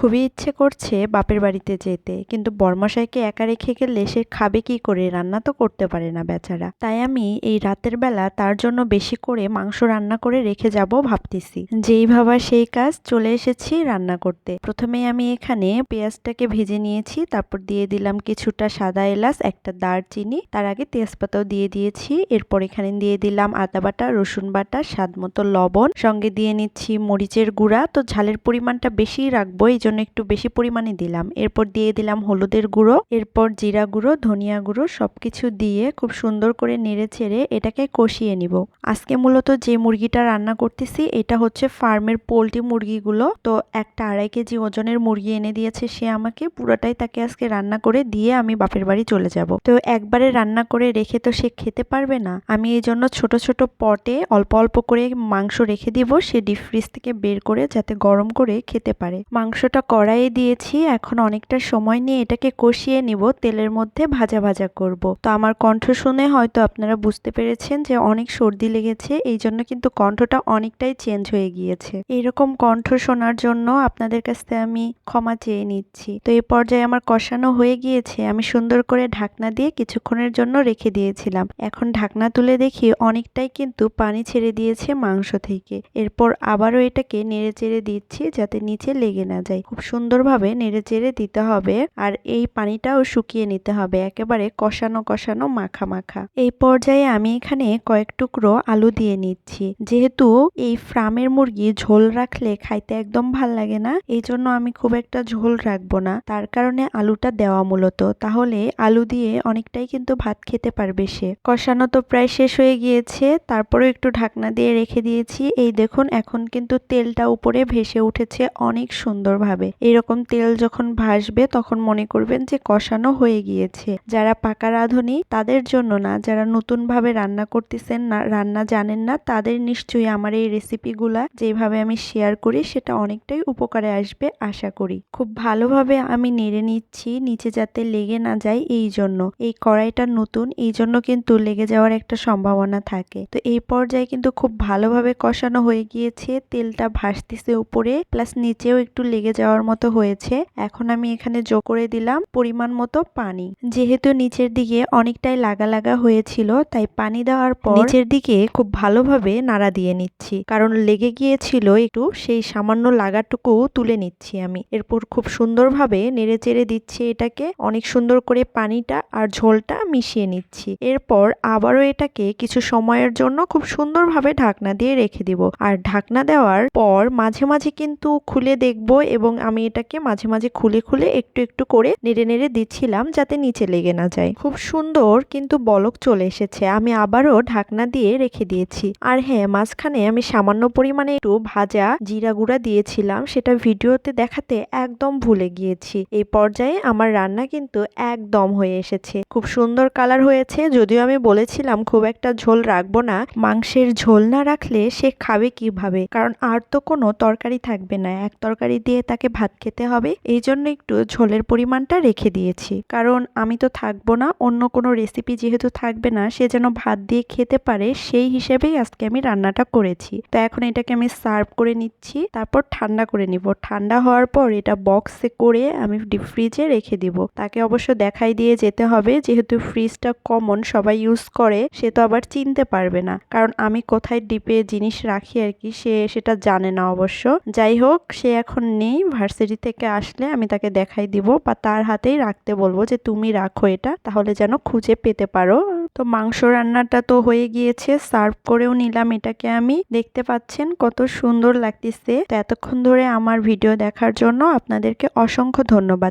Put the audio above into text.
খুবই ইচ্ছে করছে বাপের বাড়িতে যেতে, কিন্তু বর্মশাইকে একা রেখে গেলে সে খাবে কি করে? রান্না তো করতে পারে না বেচারা। তাই আমি এই রাতের বেলা তার জন্য বেশি করে মাংস রান্না করে রেখে যাব ভাবতেছি। যেই ভাবা সেই কাজ, চলে এসেছি রান্না করতে। প্রথমে আমি এখানে পেঁয়াজটাকে ভেজে নিয়েছি, তারপর দিয়ে দিলাম কিছুটা সাদা এলাচ, একটা দারচিনি, তার আগে তেজপাতাও দিয়ে দিয়েছি, এরপর এখানে দিয়ে দিলাম আদা বাটা, রসুন বাটা স্বাদ মতো লবণ, সঙ্গে দিয়ে নিচ্ছি মরিচের গুঁড়া। তো ঝালের পরিমাণটা বেশি রাখব, এই জন্য একটু বেশি পরিমাণে দিলাম। এরপর দিয়ে দিলাম হলুদের গুঁড়ো, এরপর জিরা গুঁড়ো, ধনিয়া গুঁড়ো, সবকিছু দিয়ে খুব সুন্দর করে নেড়ে ছেড়ে এটাকে কষিয়ে নিব। আজকে মূলত যে মুরগিটা রান্না করতেছি, এটা হচ্ছে ফার্মের পোলট্রি মুরগিগুলো। তো একটা আড়াই কেজি ওজনের মুরগি এনে দিয়েছে সে আমাকে, পুরোটাই তাকে আজকে রান্না করে দিয়ে আমি বাপের বাড়ি চলে যাব। তো একবারে রান্না করে রেখে তো সে খেতে পারবে না। আমি এই জন্য ছোট ছোট পটে অল্প অল্প করে মাংস রেখে দিব, সে ডিপ ফ্রিজ থেকে বের করে যাতে গরম করে খেতে পারে। মাংসটা কড়াইয়ে দিয়েছি। এখন অনেকটা সময় নিয়ে এটাকে কষিয়ে নিব, তেলের মধ্যে ভাজা ভাজা করব। তো আমার কণ্ঠ শুনে হয়তো আপনারা বুঝতে পেরেছেন যে অনেক সর্দি লেগেছে, এই জন্য কিন্তু কণ্ঠটা অনেকটাই চেঞ্জ হয়ে গিয়েছে। এরকম কণ্ঠ শোনার জন্য আপনাদের কাছ থেকে আমি ক্ষমা চেয়ে নিচ্ছি। তো এই পর্যায়ে আমার কষানো হয়ে গিয়েছে, আমি সুন্দর করে ঢাকনা দিয়ে কিছুক্ষণের জন্য রেখে দিয়েছিলাম। এখন ঢাকনা তুলে দেখি অনেকটাই কিন্তু পানি ছেড়ে দিয়েছে মাংস থেকে। এরপর আবারও এটাকে নেড়ে চেড়ে দিচ্ছি যাতে নিচে লেগে না যায়। খুব সুন্দরভাবে নেড়ে চেড়ে দিতে হবে আর এই পানিটাও শুকিয়ে নিতে হবে, একেবারে কষানো কষানো মাখা মাখা। এই পর্যায়ে আমি এখানে কয়েক টুকরো আলু দিয়ে নিচ্ছি। যেহেতু এই ফ্রামের মুরগি ঝোল রাখলে খাইতে একদম ভালো লাগে না, এই জন্য আমি খুব একটা ঝোল রাখব না। তার কারণে আলুটা দেওয়া মূলত। তাহলে আলু দিয়ে অনেকটাই কিন্তু ভাত খেতে পারবে সে। কষানো তো প্রায় শেষ হয়ে গিয়েছে, তারপরেও একটু ঢাকনা দিয়ে রেখে দিয়েছি। এই দেখুন, এখন কিন্তু তেলটা উপরে ভেসে উঠেছে, অনেক সুন্দরভাবে। এরকম তেল যখন ভাসবে, তখন মনে করবেন যে কষানো হয়ে গিয়েছে। যারা পাকা রাঁধুনি, তাদের জন্য না, যারা নতুন ভাবে রান্না করতেছেন না, রান্না জানেন না, তাদের নিশ্চয়ই আমার এই রেসিপিগুলা যেভাবে আমি শেয়ার করি, সেটা অনেকটাই উপকারে আসবে আশা করি। খুব ভালোভাবে আমি নেড়ে নিচ্ছি, নিচে যাতে লেগে না যায় এই জন্য। এই কড়াইটা নতুন, এই জন্য কিন্তু লেগে যাওয়ার একটা সম্ভাবনা থাকে। তো এই পর্যায়ে কিন্তু খুব ভালোভাবে কষানো হয়ে গিয়েছে, তেলটা ভাসতেছে উপরে, প্লাস নিচেও একটু লেগে যাওয়ার মতো হয়েছে। এখন আমি এখানে যোগ করে দিলাম পরিমাণ মতো পানি। যেহেতু নিচের দিকে অনেকটাই লাগা লাগা হয়েছিল, তাই পানি দেওয়ার পর নিচের দিকে খুব ভালোভাবে নাড়া দিয়ে নিচ্ছি। কারণ লেগে গিয়েছিল একটু, সেই সামান্য লাগাটুকু তুলে নিচ্ছি আমি। এরপর খুব সুন্দরভাবে নেড়ে চেড়ে দিচ্ছি এটাকে। অনেক সুন্দর করে পানিটা আর ঝোলটা মিশিয়ে নিচ্ছি। এরপর আবারও এটাকে কিছু সময়ের জন্য খুব সুন্দরভাবে ঢাকনা দিয়ে রেখে দিব। আর ঢাকনা দেওয়ার পর মাঝে মাঝে কিন্তু খুলে দেখব এবং আমি এটাকে মাঝে মাঝে খুলে খুলে একটু একটু করে নেড়ে নেড়ে দিচ্ছিলাম যাতে নিচে লেগে না যায়। খুব সুন্দর কিন্তু বলক চলে এসেছে। আমি আবারও ঢাকনা দিয়ে রেখে দিয়েছি। আর হ্যাঁ মাঝখানে আমি সামান্য পরিমাণে একটু ভাজা জিরা গুঁড়া দিয়েছিলাম। সেটা ভিডিওতে দেখাতে একদম ভুলে গিয়েছি। এই পর্যায়ে আমার রান্না কিন্তু একদম হয়ে এসেছে। খুব সুন্দর কালার হয়েছে। যদিও আমি বলেছিলাম খুব একটা ঝোল রাখব না। মাংসের ঝোল না রাখলে সে খাবে কীভাবে? কারণ আর তো কোনো তরকারি থাকবে না। এক তরকারি দিয়ে তাকে ভাত খেতে হবে, এই জন্য একটু ঝোলের পরিমাণটা রেখে দিয়েছি। কারণ আমি তো থাকব না, অন্য কোনো রেসিপি যেহেতু থাকবে না, সে যেন ভাত দিয়ে খেতে পারে, সেই হিসেবেই আজকে আমি রান্নাটা করেছি। তো এখন এটাকে আমি সার্ভ করে নিচ্ছি, তারপর ঠান্ডা করে নিব। ঠান্ডা হওয়ার পর এটা বক্সে করে আমি ডিপ ফ্রিজে রেখে দিব। তাকে অবশ্য দেখাই দিয়ে যেতে হবে, যেহেতু ফ্রিজটা কমন সবাই ইউজ করে, সে তো আবার চিনতে পারবে না। কারণ আমি কোথায় ডিপে জিনিস রাখি আর কি, সে সেটা জানে না অবশ্য। যাই হোক, সে এখন নেই ভার্সিটি থেকে আসলে আমি তাকে দেখাই দিব বা তার হাতেই রাখতে বলব যে তুমি রাখো এটা, তাহলে যেন খুঁজে পেতে পারো। তো মাংস রান্নাটা তো হয়ে গিয়েছে, সার্ভ করেও নিলাম এটাকে আমি। দেখতে পাচ্ছেন কত সুন্দর লাগতেছে। তো এতক্ষণ ধরে আমার ভিডিও দেখার জন্য আপনাদেরকে অসংখ্য ধন্যবাদ।